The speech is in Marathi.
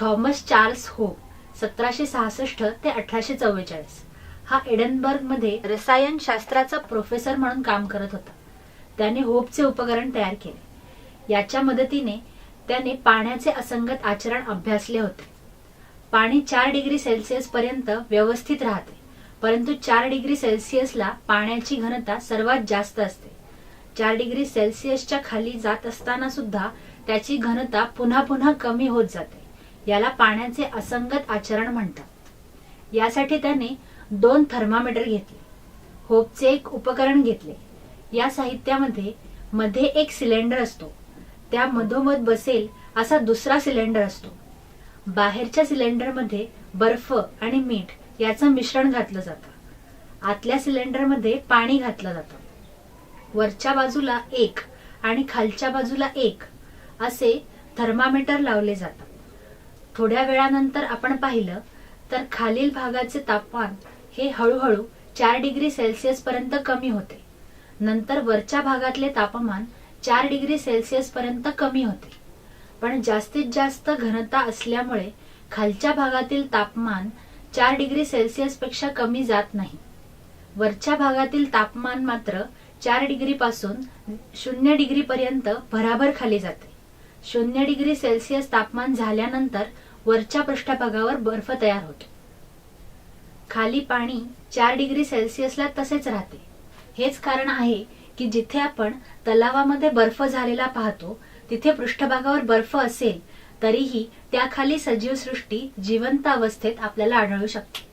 थॉमस चार्ल्स होप सतराशे सहासष्ट ते अठराशे चव्वेचाळीस. हा एडनबर्गमध्ये रसायनशास्त्राचा प्रोफेसर म्हणून काम करत होता. त्याने होपचे उपकरण तयार केले. याच्या मदतीने त्याने पाण्याचे असंगत आचरण अभ्यासले होते. पाणी चार डिग्री सेल्सिअस पर्यंत व्यवस्थित राहते परंतु चार डिग्री सेल्सिअसला पाण्याची घनता सर्वात जास्त असते. चार डिग्री सेल्सिअसच्या खाली जात असताना सुद्धा त्याची घनता पुन्हा पुन्हा कमी होत जाते. याला पाण्याचे असंगत आचरण म्हणतात. यासाठी त्याने दोन थर्मामीटर घेतले. होपचे एक उपकरण घेतले. या साहित्यामध्ये मध्ये एक सिलेंडर असतो. त्या मधोमध बसेल असा दुसरा सिलेंडर असतो. बाहेरच्या सिलेंडरमध्ये बर्फ आणि मीठ याचं मिश्रण घातलं जातं. आतल्या सिलेंडरमध्ये पाणी घातलं जातं. वरच्या बाजूला एक आणि खालच्या बाजूला एक असे थर्मामीटर लावले जातात. थोड्या वेळानंतर आपण पाहिलं तर खालील भागाचे तापमान हे हळूहळू चार डिग्री सेल्सिअस पर्यंत कमी होते. नंतर वरच्या भागातले तापमान चार डिग्री सेल्सिअस पर्यंत कमी होते. पण जास्तीत जास्त घनता असल्यामुळे खालच्या भागातील तापमान चार डिग्री सेल्सिअसपेक्षा कमी जात नाही. वरच्या भागातील तापमान मात्र चार डिग्री पासून शून्य डिग्री पर्यंत भराभर खाली जाते. शून्य डिग्री सेल्सिअस तापमान झाल्यानंतर वरच्या पृष्ठभागावर बर्फ तयार होतो. खाली पाणी चार डिग्री सेल्सिअसला तसेच राहते. हेच कारण आहे की जिथे आपण तलावामध्ये बर्फ झालेला पाहतो तिथे पृष्ठभागावर बर्फ असेल तरीही त्याखाली सजीव सृष्टी जिवंत अवस्थेत आपल्याला आढळू शकते.